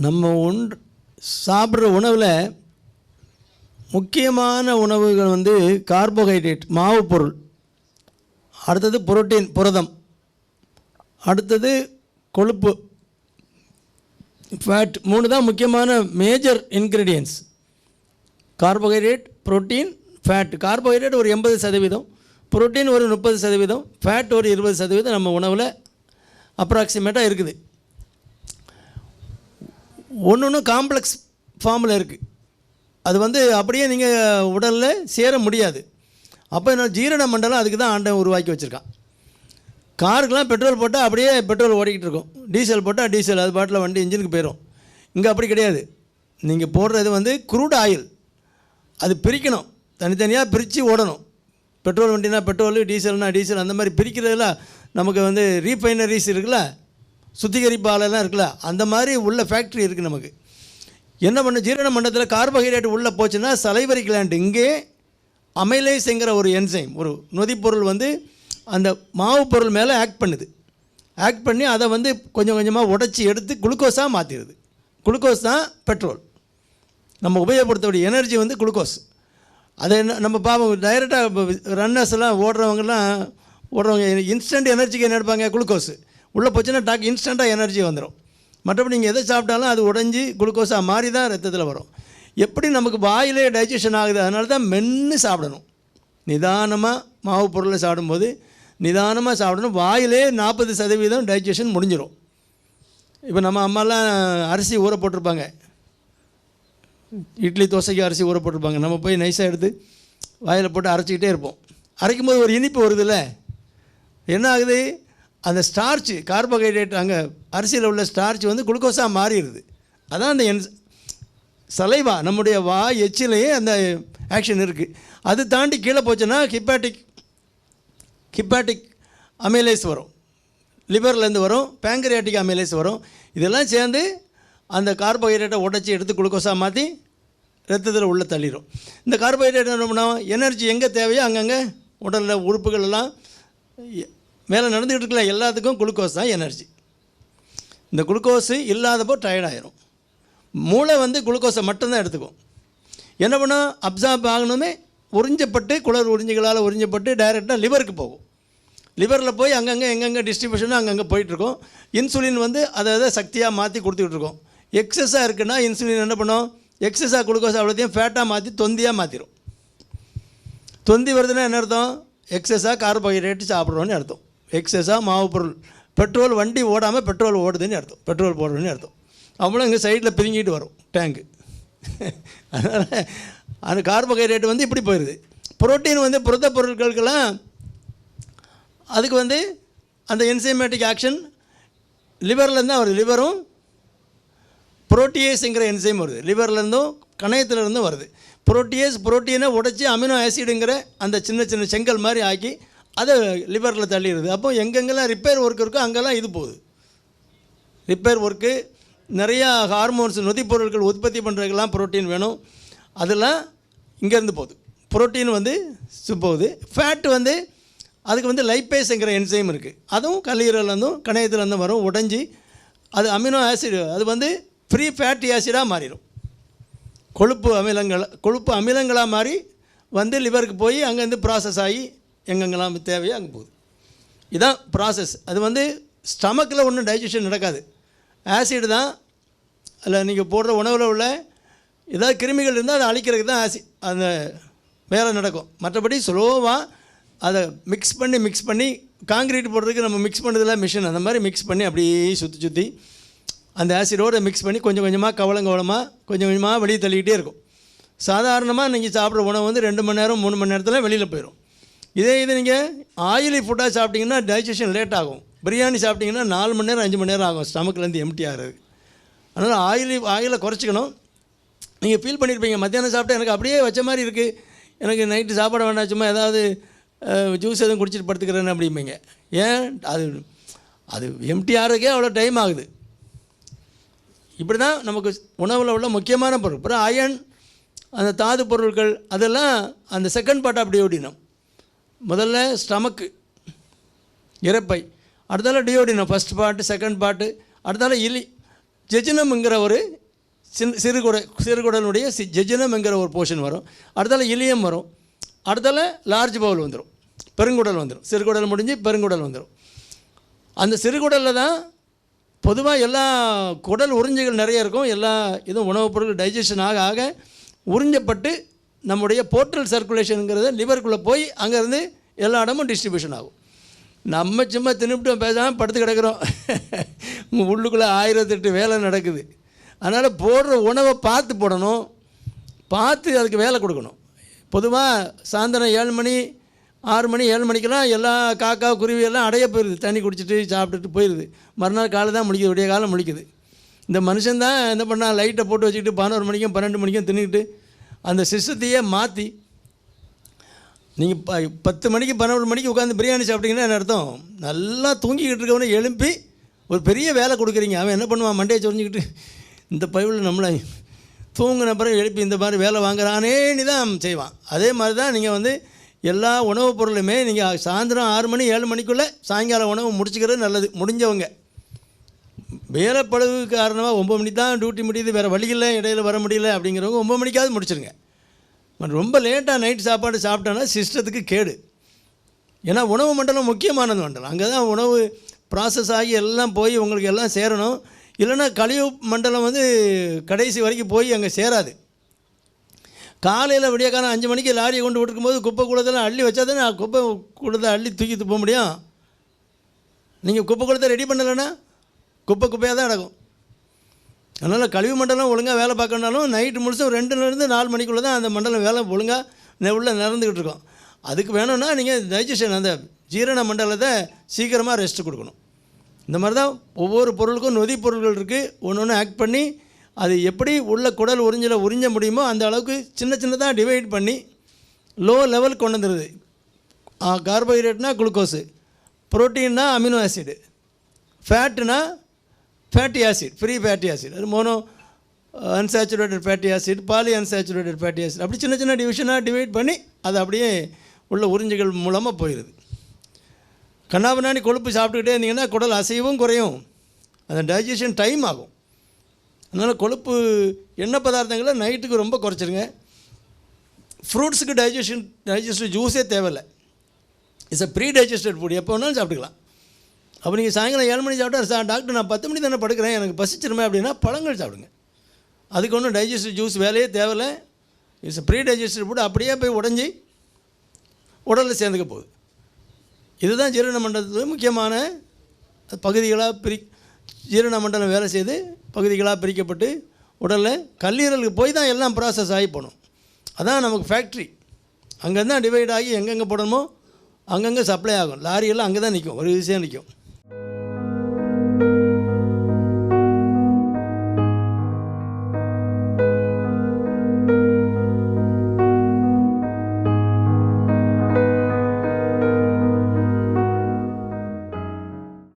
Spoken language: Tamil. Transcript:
நம்ம ஒன்று சாப்பிட்ற உணவில் முக்கியமான உணவுகள் வந்து கார்போஹைட்ரேட் மாவு பொருள். அடுத்தது புரோட்டீன் புரதம். அடுத்தது கொழுப்பு. ஃபேட் மூணு தான் முக்கியமான major ingredients carbohydrate protein fat carbohydrate ஒரு எண்பது சதவீதம். புரோட்டீன் ஒரு முப்பது சதவீதம். ஃபேட் ஒரு இருபது சதவீதம் நம்ம உணவில் அப்ராக்சிமேட்டாக இருக்குது. ஒன்று ஒன்று காம்ப்ளெக்ஸ் ஃபார்மில் இருக்குது அது வந்து அப்படியே நீங்கள் உடலில் சேர முடியாது. அப்போ என்ன ஜீரண மண்டலம் அதுக்கு தான் ஆண்டை உருவாக்கி வச்சுருக்கான். காருக்கெலாம் பெட்ரோல் போட்டால் அப்படியே பெட்ரோல் ஓடிக்கிட்டு இருக்கும். டீசல் போட்டால் டீசல் அது பாட்டில் வண்டி இன்ஜினுக்கு போயிடும் இங்கே அப்படி கிடையாது. நீங்கள் போடுறது வந்து குரூட் ஆயில் அது பிரிக்கணும். தனித்தனியாக பிரித்து ஓடணும். பெட்ரோல் வண்டினா பெட்ரோல் டீசல்னால் டீசல் அந்த மாதிரி பிரிக்கிறதுல நமக்கு வந்து ரீஃபைனரிஸ் இருக்குல்ல சுத்திகரிப்பு ஆலைலாம் இருக்குல்ல அந்த மாதிரி உள்ள ஃபேக்ட்ரி இருக்குது நமக்கு. என்ன பண்ண ஜீரண மண்டலத்தில் கார்போஹைட்ரேட் உள்ளே போச்சுன்னா சலைவரி கிளாண்ட் இங்கே அமைலேஸ்ங்கிற ஒரு என்சைம் ஒரு நொதிப்பொருள் வந்து அந்த மாவு பொருள் மேலே ஆக்ட் பண்ணுது. ஆக்ட் பண்ணி அதை வந்து கொஞ்சம் கொஞ்சமாக உடச்சி எடுத்து குளுக்கோஸாக மாற்றிடுது குளுக்கோஸ் தான் பெட்ரோல் நம்ம உபயோகப்படுத்தக்கூடிய எனர்ஜி வந்து குளுக்கோஸ். அதை என்ன நம்ம பாவம் டைரெக்டாக ரன்னர்ஸ் எல்லாம் ஓடுறவங்கலாம் ஓடுறவங்க இன்ஸ்டன்ட் எனர்ஜிக்கு என்ன எடுப்பாங்க? குளுக்கோஸ். உள்ளே போச்சுன்னா டாக் இன்ஸ்டண்ட்டாக எனர்ஜி வந்துடும் மற்றபடி நீங்கள் எதை சாப்பிட்டாலும் அது உடைஞ்சி குளுக்கோஸாக மாறி தான் ரத்தத்தில் வரும். எப்படி நமக்கு வாயிலே டைஜஷன் ஆகுது அதனால தான் மென்று சாப்பிடணும். நிதானமாக மாவு பொருளை சாப்பிடும்போது நிதானமாக சாப்பிடணும். வாயிலே நாற்பது சதவீதம் டைஜஷன் முடிஞ்சிடும் இப்போ நம்ம அம்மாலாம் அரிசி ஊற போட்டிருப்பாங்க. இட்லி தோசைக்கு அரிசி ஊற போட்டிருப்பாங்க. நம்ம போய் நைஸாக எடுத்து வாயில் போட்டு அரைச்சிக்கிட்டே இருப்போம். அரைக்கும் போது ஒரு இனிப்பு வருதுல்ல? என்ன ஆகுது? அந்த ஸ்டார்ச் கார்போஹைட்ரேட் அங்கே அரிசியில் உள்ள ஸ்டார்ச் வந்து குளுக்கோஸாக மாறிடுது. அதான் அந்த என் சலைவா நம்முடைய வா எச்சிலேயே அந்த ஆக்ஷன் இருக்குது அது தாண்டி கீழே போச்சுன்னா ஹிப்பாட்டிக் ஹிப்பாட்டிக் அமைலேஸ் வரும். லிவர்லேருந்து வரும் பேங்கரியாட்டிக் அமைலேஸ் வரும். இதெல்லாம் சேர்ந்து அந்த கார்போஹைட்ரேட்டை உடச்சி எடுத்து குளுக்கோஸாக மாற்றி ரத்தத்தில் உள்ள தள்ளிடும் இந்த கார்போஹைட்ரேட் என்ன பண்ணோம்? எனர்ஜி எங்கே தேவையோ அங்கங்கே உடலில் உறுப்புகள் எல்லாம் எ- மேலே நடந்துக்கிட்டு இருக்கல எல்லாத்துக்கும் குளுக்கோஸ் தான் எனர்ஜி. இந்த குளுக்கோஸு இல்லாதப்போ டயர்டாயிரும் மூளை வந்து குளுக்கோஸை மட்டும்தான் எடுத்துக்கும். என்ன பண்ணோம்? அப்சார்ப் ஆகணுமே உறிஞ்சப்பட்டு குளர் உறிஞ்சிகளால் உறிஞ்சப்பட்டு டைரெக்டாக லிவருக்கு போகும். லிவரில் போய் அங்கங்கே எங்கெங்கே டிஸ்ட்ரிபியூஷனும் அங்கங்கே போயிட்டுருக்கோம். இன்சுலின் வந்து அதை அதை சக்தியாக மாற்றி கொடுத்துக்கிட்டு இருக்கோம் எக்ஸஸாக இருக்குன்னா இன்சுலின் என்ன பண்ணும்? எக்ஸஸாக குளுக்கோஸ் அவ்வளோத்தையும் ஃபேட்டாக மாற்றி தொந்தியாக மாற்றிடும் தொந்தி வருதுன்னா என்ன அர்த்தம்? எக்ஸஸாக கார்போஹைட்ரேட் சாப்பிட்றோன்னு அர்த்தம். எக்ஸஸாக மாவு பொருள் பெட்ரோல் வண்டி ஓடாமல் பெட்ரோல் ஓடுதுன்னு அர்த்தம். பெட்ரோல் போடுறதுன்னு அர்த்தம். அவ்வளோ இங்கே சைடில் பிரிங்கிட்டு வரும். டேங்கு அதனால் அந்த கார்போஹைட்ரேட் வந்து இப்படி போயிடுது புரோட்டீன் வந்து புரத பொருட்களுக்கெல்லாம் அதுக்கு வந்து அந்த என்சைமேட்டிக் ஆக்ஷன் லிவர்லேருந்து தான் வருது. லிவரும் புரோட்டியேஸுங்கிற என்சைம் வருது. லிவர்லேருந்தும் கணையத்துலேருந்தும் வருது. புரோட்டியேஸ் புரோட்டீனை உடைச்சி அமினோ ஆசிடுங்கிற அந்த சின்ன சின்ன செங்கல் மாதிரி ஆக்கி அதை லிவரில் தள்ளிடுது. அப்போ எங்கெங்கெல்லாம் ரிப்பேர் ஒர்க் இருக்கோ அங்கெல்லாம் இது போகுது. ரிப்பேர் ஒர்க்கு நிறையா ஹார்மோன்ஸ் நொதிப்பொருட்கள் உற்பத்தி பண்ணுறதுக்கெல்லாம் புரோட்டீன் வேணும். அதெல்லாம் இங்கேருந்து போகுது. புரோட்டீன் வந்து சு- போகுது. ஃபேட் வந்து அதுக்கு வந்து லைப்பேஸுங்கிற என்சைம் இருக்குது அதுவும் கல்லீரலேருந்தும் கணையத்துலேருந்தும் வரும். உடைஞ்சி அது அமினோ ஆசிட் அது வந்து ஃப்ரீ ஃபேட்டி ஆசிடாக மாறிடும். கொழுப்பு அமிலங்கள் கொழுப்பு அமிலங்களாக மாறி வந்து லிவருக்கு போய் அங்கேருந்து ப்ராசஸ் ஆகி எங்கெங்கெல்லாம் தேவையோ அங்கே போகுது. இதுதான் ப்ராசஸ் அது வந்து ஸ்டமக்கில் ஒன்றும் டைஜஷன் நடக்காது. ஆசிட் தான் அதில் நீங்கள் போடுற உணவில் உள்ள ஏதாவது கிருமிகள் இருந்தால் அதை அழிக்கிறதுக்கு தான் ஆசி அந்த வேலை நடக்கும். மற்றபடி ஸ்லோவாக அதை மிக்ஸ் பண்ணி மிக்ஸ் பண்ணி காங்கிரீட் போடுறதுக்கு நம்ம மிக்ஸ் பண்ணுறதுல மிஷின் அந்த மாதிரி மிக்ஸ் பண்ணி அப்படியே சுற்றி சுற்றி அந்த ஆசிடோடு மிக்ஸ் பண்ணி கொஞ்சம் கொஞ்சமாக கவலம் கவலமாக கொஞ்சம் கொஞ்சமாக வெளியே தள்ளிக்கிட்டே இருக்கும். சாதாரணமாக நீங்கள் சாப்பிட்ற உணவு வந்து ரெண்டு மணி நேரம் மூணு மணி நேரத்தில் வெளியில் போயிடும் இதே இது நீங்கள் ஆயிலி ஃபுட்டாக சாப்பிட்டிங்கன்னா டைஜஷன் லேட் ஆகும். பிரியாணி சாப்பிட்டீங்கன்னா நாலு மணி நேரம் அஞ்சு மணி நேரம் ஆகும். ஸ்டமக்லேருந்து எம்டி ஆகிறது அதனால் ஆயிலி ஆயிலை குறைச்சிக்கணும். நீங்கள் ஃபீல் பண்ணியிருப்பீங்க மத்தியானம் சாப்பிட்டா எனக்கு அப்படியே வச்ச மாதிரி இருக்குது எனக்கு நைட்டு சாப்பாடு வேண்டாம் சும்மா ஏதாவது ஜூஸ் எதுவும் குடிச்சிட்டு படுத்துக்கிறேன்னு அப்படிம்பீங்க. ஏன்? அது அது எம்டி ஆகிறதுக்கே அவ்வளோ டைம் ஆகுது. இப்படி தான் நமக்கு உணவில் உள்ள முக்கியமான பொருள். அப்புறம் அயன் அந்த தாது பொருட்கள் அதெல்லாம் அந்த செகண்ட் பார்ட் அப்படி ஓடினோம் முதல்ல ஸ்டமக்கு இறப்பை. அடுத்தால duodenum first part second part அடுத்தால இலி. ஜெஜினம்ங்கிற ஒரு சின் சிறுகுடை சிறுகுடலுடைய சி ஜெஜினம்ங்கிற ஒரு போர்ஷன் வரும். அடுத்தால இலியம் வரும். அடுத்தால லார்ஜ் பவுல் வந்துடும் பெருங்குடல் வந்துடும் சிறுகுடல் முடிஞ்சு பெருங்குடல் வந்துடும் அந்த சிறுகுடலில் தான் பொதுவாக எல்லா குடல் உறிஞ்சுகள் நிறைய இருக்கும். எல்லா இதுவும் உணவுப் பொருட்கள் டைஜஷன் ஆக ஆக உறிஞ்சப்பட்டு நம்முடைய போர்ட்டல் சர்க்குலேஷனுங்கிறது லிவருக்குள்ளே போய் அங்கேருந்து எல்லா இடமும் டிஸ்ட்ரிபியூஷன் ஆகும். நம்ம சும்மா தின்னுப்பிட்டோம் பேசாமல் படுத்து கிடக்கிறோம். உள்ளுக்குள்ளே ஆயிரத்தெட்டு வேலை நடக்குது. அதனால் போடுற உணவை பார்த்து போடணும். பார்த்து அதுக்கு வேலை கொடுக்கணும். பொதுவாக சாயந்தரம் ஏழு மணி ஆறு மணி ஏழு மணிக்கெல்லாம் எல்லா காக்கா குருவி எல்லாம் அடைய போயிடுது தண்ணி குடிச்சிட்டு சாப்பிட்டுட்டு போயிடுது மறுநாள் காலை தான் முடிக்குது. விடிய காலம் முடிக்குது. இந்த மனுஷன் தான் என்ன பண்ணால் லைட்டை போட்டு வச்சுக்கிட்டு பதினோரு மணிக்கும் பன்னெண்டு மணிக்கும் தின்னுக்கிட்டு அந்த சிஸ்டத்தையே மாற்றி நீங்கள் ப பத்து மணிக்கு பன்னெண்டு மணிக்கு உட்காந்து பிரியாணி சாப்பிட்டீங்கன்னா என்ன அர்த்தம்? நல்லா தூங்கிக்கிட்டு இருக்கவனே எழுப்பி ஒரு பெரிய வேலை கொடுக்குறீங்க. அவன் என்ன பண்ணுவான்? மண்டையை சொரிஞ்சிக்கிட்டு இந்த பைபிள் நம்மளை தூங்கின பிறகு எழுப்பி இந்த மாதிரி வேலை வாங்குறானேன்னு தான் செய்வான். அதே மாதிரி தான் நீங்கள் வந்து எல்லா உணவுப் பொருளுமே நீங்கள் சாயந்தரம் ஆறு மணி ஏழு மணிக்குள்ளே சாயங்காலம் உணவு முடிச்சுக்கிறது நல்லது. முடிஞ்சவங்க. வேலைப்பளவு காரணமாக ஒம்பது மணிக்கு தான் டியூட்டி முடியுது வேறு வழி இல்லை இடையில் வர முடியல அப்படிங்கிறவங்க ஒம்பது மணிக்காவது முடிச்சிருங்க. ரொம்ப லேட்டாக நைட் சாப்பாடு சாப்பிட்டோன்னா சிஸ்டத்துக்கு கேடு. ஏன்னா உணவு மண்டலம் முக்கியமானது மண்டலம். அங்கே தான் உணவு ப்ராசஸ் ஆகி எல்லாம் போய் உங்களுக்கு எல்லாம் சேரணும். இல்லைன்னா கழிவு மண்டலம் வந்து கடைசி வரைக்கும் போய் அங்கே சேராது. காலையில் விடிய காலம் அஞ்சு மணிக்கு லாரியை கொண்டு விட்டுருக்கும்போது குப்பை கூடத்தெல்லாம் அள்ளி வச்சா தானே குப்பை கூடத்தை அள்ளி தூக்கி போக முடியும்? நீங்கள் குப்பை கூடத்தை ரெடி பண்ணலைன்னா? குப்பை குப்பையாக தான் நடக்கும் அதனால் கழிவு மண்டலம் ஒழுங்காக வேலை பார்க்கணுனாலும் நைட்டு முழுசும் ரெண்டுலேருந்து நாலு மணிக்குள்ளே தான் அந்த மண்டலம் வேலை ஒழுங்காக உள்ளே நடந்துக்கிட்டு இருக்கோம். அதுக்கு வேணும்னா நீங்கள் டைஜஷன் அந்த ஜீரண மண்டலத்தை சீக்கிரமாக ரெஸ்ட் கொடுக்கணும். இந்த மாதிரி தான் ஒவ்வொரு பொருளுக்கும் நொதி பொருள்கள் இருக்குது ஒன்று ஒன்று ஆக்ட் பண்ணி அது எப்படி உள்ள குடல் உறிஞ்சல உறிஞ்ச முடியுமோ அந்த அளவுக்கு சின்ன சின்னதாக டிவைட் பண்ணி லோ லெவல் கொண்டு வந்துடுது கார்போஹைட்ரேட்னா குளுக்கோஸு புரோட்டீன்னா amino acid ஃபேட்டுனா fatty acid free fatty acid அது mono unsaturated fatty acid poly unsaturated fatty acid அப்படி சின்ன சின்ன டிவிஷனாக டிவைட் பண்ணி அது அப்படியே உள்ள உறிஞ்சுகள் மூலமாக போயிடுது கண்ணாபின்னாடி கொழுப்பு சாப்பிட்டுக்கிட்டே இருந்தீங்கன்னா குடல் அசைவும் குறையும். அந்த டைஜஷன் டைம் ஆகும். அதனால் கொழுப்பு எண்ணெய் பதார்த்தங்களை நைட்டுக்கு ரொம்ப குறைச்சிருங்க. ஃப்ரூட்ஸுக்கு டைஜஷன் டைஜஸ்டிவ் ஜூஸே தேவையில்லை. It's a pre digested food எப்போ வேணாலும் சாப்பிட்டுக்கலாம். அப்போ நீங்கள் சாயங்காலம் ஏழு மணி சாப்பிட்டா சார் டாக்டர் நான் பத்து மணி தானே படுக்கிறேன். எனக்கு பசிச்சிருமே அப்படின்னா பழங்கள் சாப்பிடுங்க. அதுக்கு ஒன்றும் டைஜஸ்டிவ் ஜூஸ் வேலையே தேவையில்லை. இட்ஸ் ப்ரீ டைஜஸ்டிவ் ஃபுட் அப்படியே போய் உடஞ்சி உடலில் சேர்ந்துக்க போகுது. இதுதான் ஜீரண மண்டலத்தில் முக்கியமான பகுதிகளாக பிரி ஜீரண மண்டலம் வேலை செய்து பகுதிகளாக பிரிக்கப்பட்டு உடலில் கல்லீரலுக்கு போய் தான் எல்லாம் ப்ராசஸ் ஆகி போகணும். அதான் நமக்கு ஃபேக்ட்ரி அங்கே தான் டிவைட் ஆகி எங்கெங்கே போடணுமோ அங்கங்கே சப்ளை ஆகும். லாரியெல்லாம் அங்கே தான் நிற்கும் ஒரு விஷயம் நிற்கும்